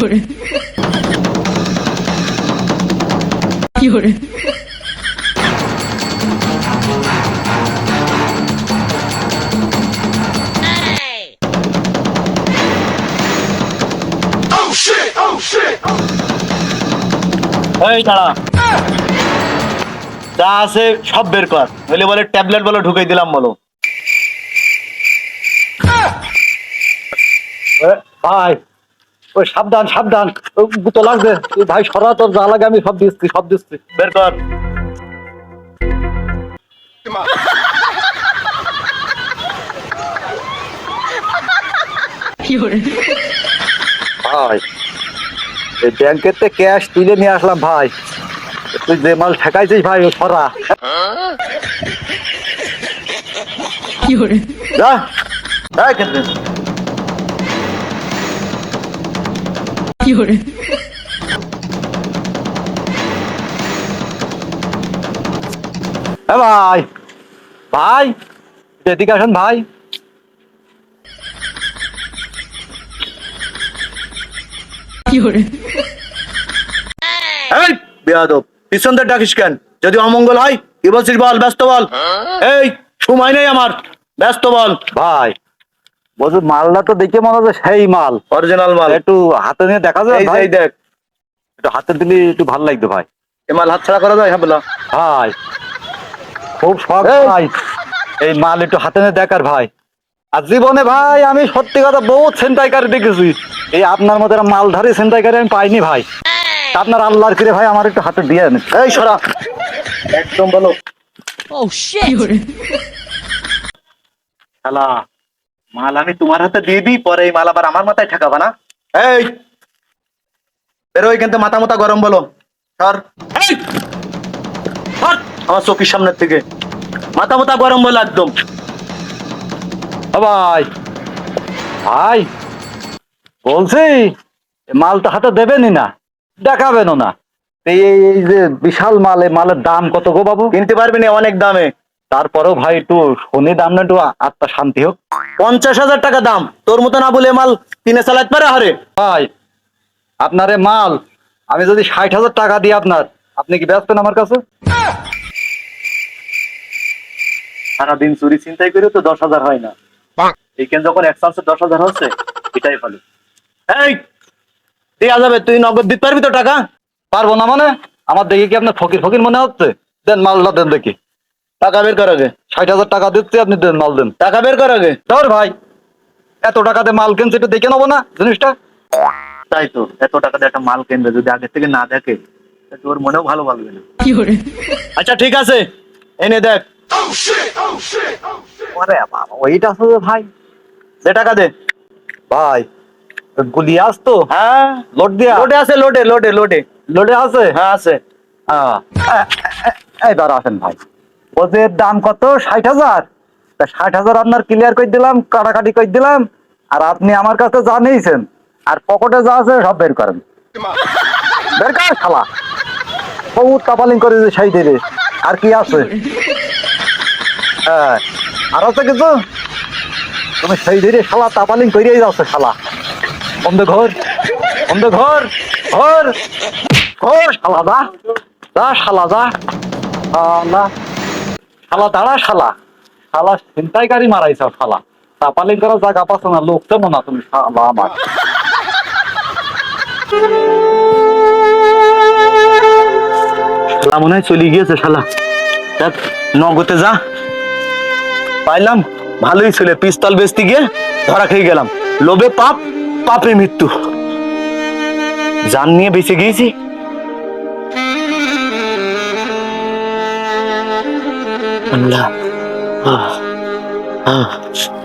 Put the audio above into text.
有人，有人， এই দাঁড়া যা আছে সব বের কর নইলে বলে ট্যাবলেট বলে ঢুকাই দিলাম বলো এ, ভাই ওই সাবধান সাবধান। তো লাগবে। ভাই সরা তোর যা লাগে আমি সব দিচ্ছি সব দিচ্ছি। বের কর। ভাই এই ব্যাংকের তে ক্যাশ তুলে নিয়ে আসলাম ভাই। তুই যে মাল ঠেকাইছিস ভাই সরা। কি যা। হ্যাঁ 有人。এ ডাকিস কেন? যদি অমঙ্গল হয় কি বলছিস বল ব্যস্ত বল। হ্যাঁ? এই সময় নেই আমার ব্যস্ত বল। ভাই বলছি মালটা তো দেখে মনে হচ্ছে সেই মাল। অরিজিনাল মাল। একটু হাতে নিয়ে দেখা যায় ভাই। দেখ। একটু হাতে দিলে একটু ভালো লাগতো ভাই। এ মাল হাত ছাড়া করা যায় হ্যাঁ বলা। ভাই খুব শখ ভাই। এই মাল একটু হাতে নিয়ে দেখার ভাই। আর জীবনে ভাই আমি সত্যি কথা বহুত ছিনতাইকারী দেখেছি। এই আপনার মতো মালধারী ছিনতাইকারী আমি পাইনি ভাই। তা আপনার আল্লাহর কিরে ভাই আমার একটু হাতে দিয়ে এই সরা। একদম বলো 有人，শালা। মাল আমি তোমার হাতে দিয়ে দিই পরে এই মাল আবার আমার মাথায় ঠেকাবা না? এই বেরো এখান থেকে মাথা মাথা গরম বলো। সর। আমার চোখের সামনের থেকে মাথা মাথা গরম বলো একদম। ভাই। ভাই বলছি এ মালটা হাতে দেবেনই না দেখাবেনও না। এই যে বিশাল মাল এই মালের দাম কত গো বাবু? কিনতে পারবি না অনেক দামে। তারপরেও ভাই একটু শনি দাম না একটু আত্মা শান্তি হোক। পঞ্চাশ হাজার টাকা দাম। তোর মতো না বলে মাল কিনে চালাতে পারে হারে ভাই আপনার মাল আমি যদি ষাট হাজার টাকা দিই আপনার আপনি কি ব্যস্ত আমার কাছে? সারাদিন চুরি চিন্তাই করে তো দশ হাজার হয় না। এইখানে যখন এক চান্সে দশ হাজার হচ্ছে এটাই ভালো। এই দেওয়া যাবে তুই নগদ দিতে পারবি তো টাকা? পারব না মানে? আমার দেখে কি আপনার ফকির ফকির মনে হচ্ছে? দেন মালটা দেন দেখি। টাকা বের কর আগে ষাট হাজার টাকা দিচ্ছি আপনি দেন মাল দেন টাকা বের কর আগে ধর ভাই এত টাকাতে মাল কিনছে একটু দেখে নেব না জিনিসটা তাই তো এত টাকা দিয়ে একটা মাল কিনবে যদি আগে থেকে না দেখে তা তোর মনেও ভালো লাগবে না আচ্ছা ঠিক আছে এনে দেখ ওরে বাবা ওইটা আছে ভাই দে টাকা দে ভাই গুলি আস তো হ্যাঁ লোড দিয়া লোডে আছে লোডে লোডে লোডে লোডে আছে হ্যাঁ আছে হ্যাঁ। এই দাঁড়া আসেন ভাই ওদের দাম কত? ষাট হাজার। তা ষাট হাজার আপনার ক্লিয়ার করে দিলাম, কাটাকাটি করে দিলাম, আর আপনি আমার কাছে যা নিয়েছেন, আর পকেটে যা আছে সব বের করেন। বের কর শালা। বহুত কাপালিং করে যে সেই দেবে। আর কি আছে? হ্যাঁ আর আছে কিছু? তুমি সেই ধরে শালা, তাপালিং করিয়ে যাচ্ছে শালা। বন্ধ ঘর বন্ধ ঘর ঘর ঘর, শালা যা যা শালা যা। শালা শালা, দাঁড়া শালা। শালা ছিনতাইকারী মারাইছ শালা। তাপালিং করার জায়গা পাচ্ছ না, লোক চেনো না তুমি, শালা আমার। শালা মনে হয় চলে গিয়েছে, শালা। নগদে যা। পাইলাম, ভালোই ছিল, পিস্তল বেচতে গিয়ে ধরা খেয়ে গেলাম। লোভে পাপ, পাপে মৃত্যু। জান নিয়ে বেঁচে গিয়েছি। and love. Ah, ah.